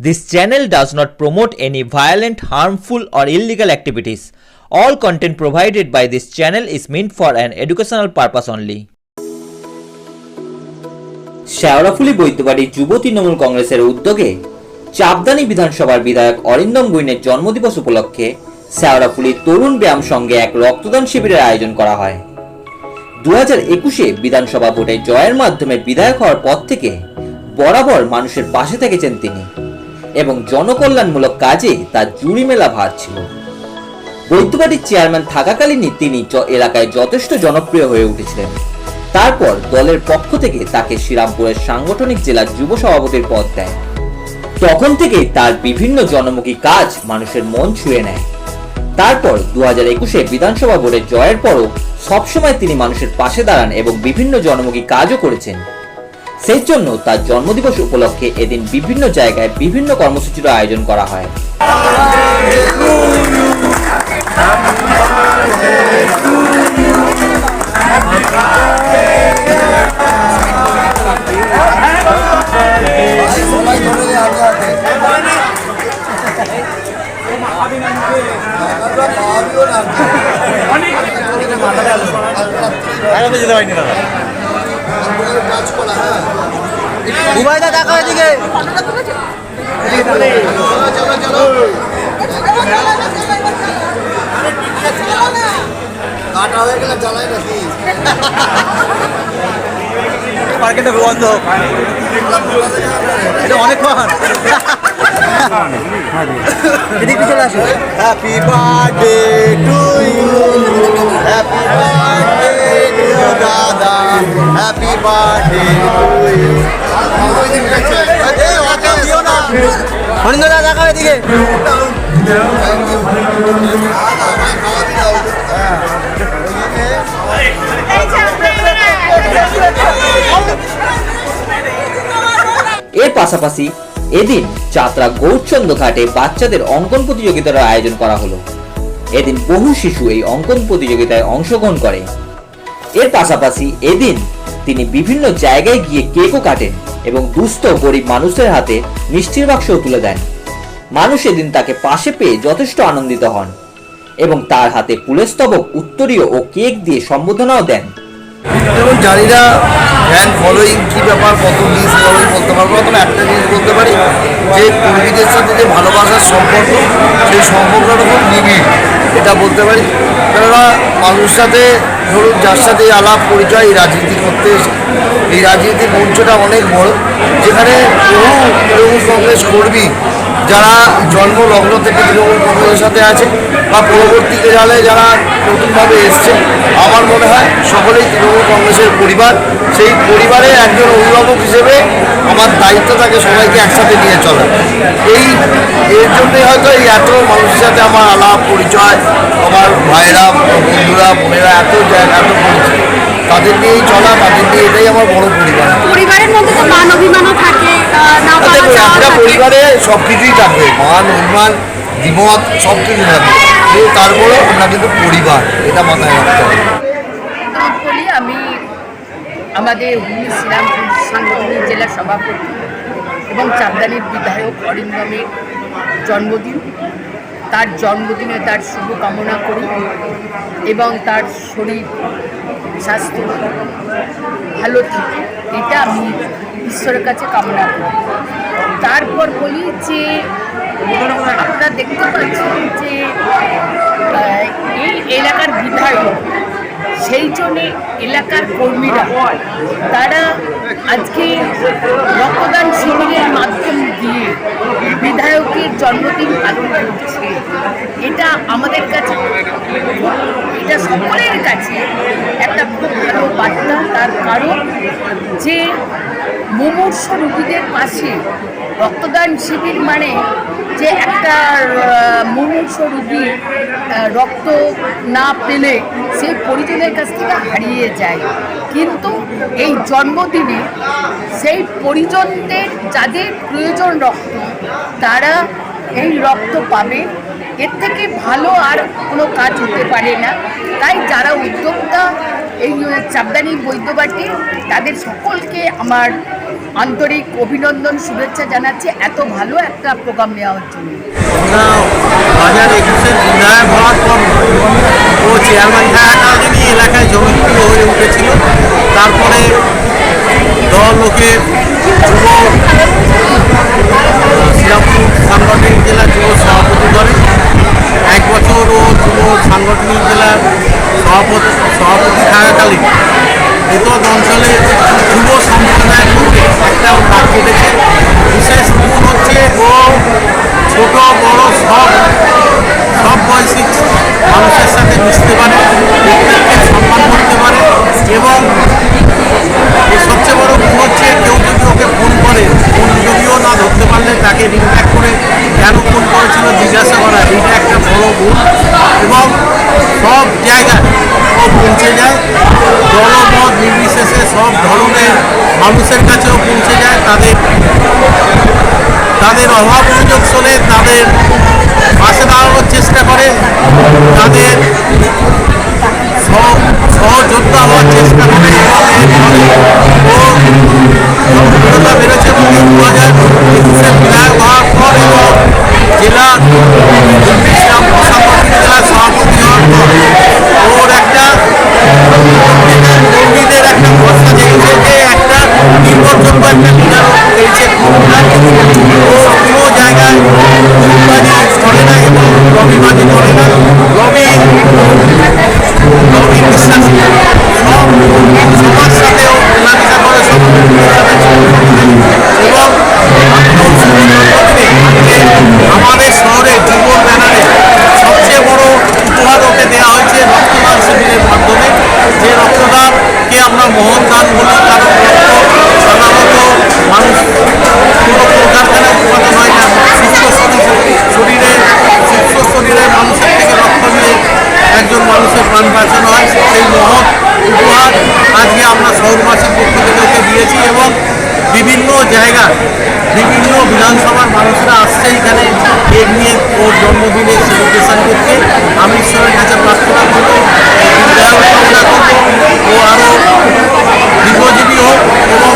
This channel does not promote any violent, harmful, or illegal activities. All content provided by this channel is meant for an educational purpose only. Sheoraphuli Baidyabari যুব তৃণমূল কংগ্রেসের উদ্যোগে চাপদানি বিধানসভার বিধায়ক অরিন্দম গুইনের জন্মদিবস উপলক্ষে শেওড়াফুলি তরুণ ব্যায়াম সঙ্গে এক রক্তদান শিবিরের আয়োজন করা হয় দু হাজার একুশে বিধানসভা ভোটে জয়ের মাধ্যমে বিধায়ক হওয়ার পর থেকে বরাবর মানুষের পাশে থেকেছেন তিনি এবং জনকল্যাণমূলক কাজে তার জুড়ি মেলা ভার ছিল। বৈদ্যবাড়ির চেয়ারম্যান থাকাকালীনই তিনি এলাকায় যথেষ্ট জনপ্রিয় হয়ে উঠেছিলেন। তারপর দলের পক্ষ থেকে তাকে শ্রীরামপুরের সাংগঠনিক জেলার যুব সভাপতির পদ দেয়। তখন থেকেই তার বিভিন্ন জনমুখী কাজ মানুষের মন ছুঁয়ে নেয়। তারপর দু হাজার একুশে বিধানসভা ভোটে জয়ের পরও সবসময় তিনি মানুষের পাশে দাঁড়ান এবং বিভিন্ন জনমুখী কাজও করেছেন। সেই জন্য তার জন্মদিবস উপলক্ষে এদিন বিভিন্ন জায়গায় বিভিন্ন কর্মসূচির আয়োজন করা হয়। যেতে পারিনি দাদা। উভয়টা দেখো এদিকে কাটা হয়ে গেলে জ্বালাই নাকি মার্কেটে বন্ধ এটা অনেকক্ষণ এদিকে চলে আসো। Happy birthday to you happy birthday you এই ওকে দিও না। এদিকে। এর পাশাপাশি এদিন যাত্রা গৌরচন্দ্র ঘাটে বাচ্চাদের অঙ্কন প্রতিযোগিতার আয়োজন করা হলো। এদিন বহু শিশু এই অঙ্কন প্রতিযোগিতায় অংশগ্রহণ করে। এর পাশাপাশি এদিন তিনি বিভিন্ন জায়গায় গিয়ে কেকও কাটেন এবং দুস্থ গরিব মানুষের হাতে মিষ্টির বাক্সও তুলে দেন। মানুষ এদিন তাকে পাশে পেয়ে যথেষ্ট আনন্দিত হন এবং তার হাতে পুলেস্তবক, উত্তরীয় ও কেক দিয়ে সম্বোধনাও দেন। এবং জানি না ফ্যান ফলোয়িং কী ব্যাপার, কত জিনিস ফলোয়িং বলতে পারব একটা জিনিস বলতে পারি? যে কর্মীদের সাথে যে ভালোবাসার সম্পর্ক, সেই সম্পর্কটা খুব নিবিড়, এটা বলতে পারি। কেননা মানুষের সাথে, ধরুন, যার সাথে আলাপ, পরিচয়, এই রাজনীতি করতে এসে, এই রাজনীতির মঞ্চটা অনেক বড়, যেখানে বহু তৃণমূল কংগ্রেস কর্মী যারা জন্মলগ্ন থেকে তৃণমূল কংগ্রেসের সাথে আছে বা পরবর্তীতে জালে যারা নতুনভাবে এসছে, আমার মনে হয় সকলেই তৃণমূল কংগ্রেসের পরিবার। সেই পরিবারে একজন অভিভাবক হিসেবে আমার দায়িত্ব থাকে সবাইকে একসাথে নিয়ে চলা। এই, এর জন্যই হয়তো এই এত মানুষের সাথে আমার আলাপ, পরিচয়, আমার ভাইরা বন্ধুরা, বোনেরা এত এত পরিচয় তাদের নিয়েই চলা, তাদের নিয়ে এটাই আমার বড় পরিবার। পরিবারের মধ্যে তো মান অভিমানও থাকে। দেখুন যাওয়া একটা পরিবারে সব কিছুই থাকবে। মান অভিমান দ্বিমত সব কিছু থাকবে। কিন্তু তারপরেও আমরা কিন্তু পরিবার এটা মাথায় রাখতে হবে। অনুরোধ আমি আমাদের হুগলি শ্রীরামপুর সাংগঠনিক জেলার সভাপতি এবং চাঁদানির বিধায়ক অরিন্দমের জন্মদিন। তার জন্মদিনে তার শুভ কামনা করি এবং তার শরীর স্বাস্থ্য ভালো থাকে। এটা আমি ঈশ্বরের কাছে কামনা তারপর বলি যে আপনারা দেখতে পাচ্ছেন যে এই এলাকার বিধায়ক, সেই জন্যে এলাকার কর্মীরা, তারা আজকে রক্তদান শিবিরের মাধ্যম দিয়ে বিধায়কের জন্মদিন পালন করছে। এটা আমাদের কাছে, এটা সকলের কাছে একটা খুব ভালো বার্তা। তার কারণ যে মুমূর্ষ রুগীদের পাশে রক্তদান শিবির মানে যে একটা মুমূর্ষ রুগী রক্ত না পেলে সেই পরিজনের কাছ থেকে হারিয়ে যায়। কিন্তু এই জন্মদিনে সেই পরিজনদের যাদের প্রয়োজন রক্ত, তারা এই রক্ত পাবে। এর থেকে ভালো আর কোনো কাজ হতে পারে না। তাই যারা উদ্যোক্তা, এই চাপদানি বৈদ্যবাটি তাদের সকলকে আমার আন্তরিক অভিনন্দন, শুভেচ্ছা জানাচ্ছি। এত ভালো একটা প্রোগ্রাম নেওয়া চেয়ারম্যান থাকাকালীন এলাকায় জনপ্রিয় হয়ে তারপরে জেলার যুব সভাপতি এক বছর জেলার সভাপতি সভাপতি থাকাকালীন এতদ অঞ্চলে যুব সম্প্রদায়ের মধ্যে একটা ডাক কেটেছে বিশেষ গুণ হচ্ছে ও ছোট, বড়, সব সব বয়সী মানুষের সাথে মিশতে পারে প্রত্যেককে সম্মান করতে পারে এবং সবচেয়ে বড় গুণ হচ্ছে কেউ যদি ওকে ফোন করে ফোন যদিও না ধরতে পারলে তাকে রিংব্যাক করে কেন ফোন করেছিল জিজ্ঞাসা করা, এইটা একটা বড় গুণ এবং সব জায়গায় ও পৌঁছে যায় দলমত নির্বিশেষে সব ধরনের মানুষের কাছেও পৌঁছে যায়। তাদের তাদের অভাব সুযোগ চলে, তাদের পাশে দাঁড়ানোর চেষ্টা করে। তাদের সহ- সহযোদ্ধা হওয়ার চেষ্টা করে। এবং এবং দু হাজার ও বিভিন্ন জায়গা, বিভিন্ন বিধানসভার মানুষরা আসছে এখানে কেক নিয়ে ও জন্মদিনে সেলিব্রেশন করতে। আমি ঈশ্বরের কাছে প্রার্থনা করব। ও আরও দীর্ঘজীবী হোক এবং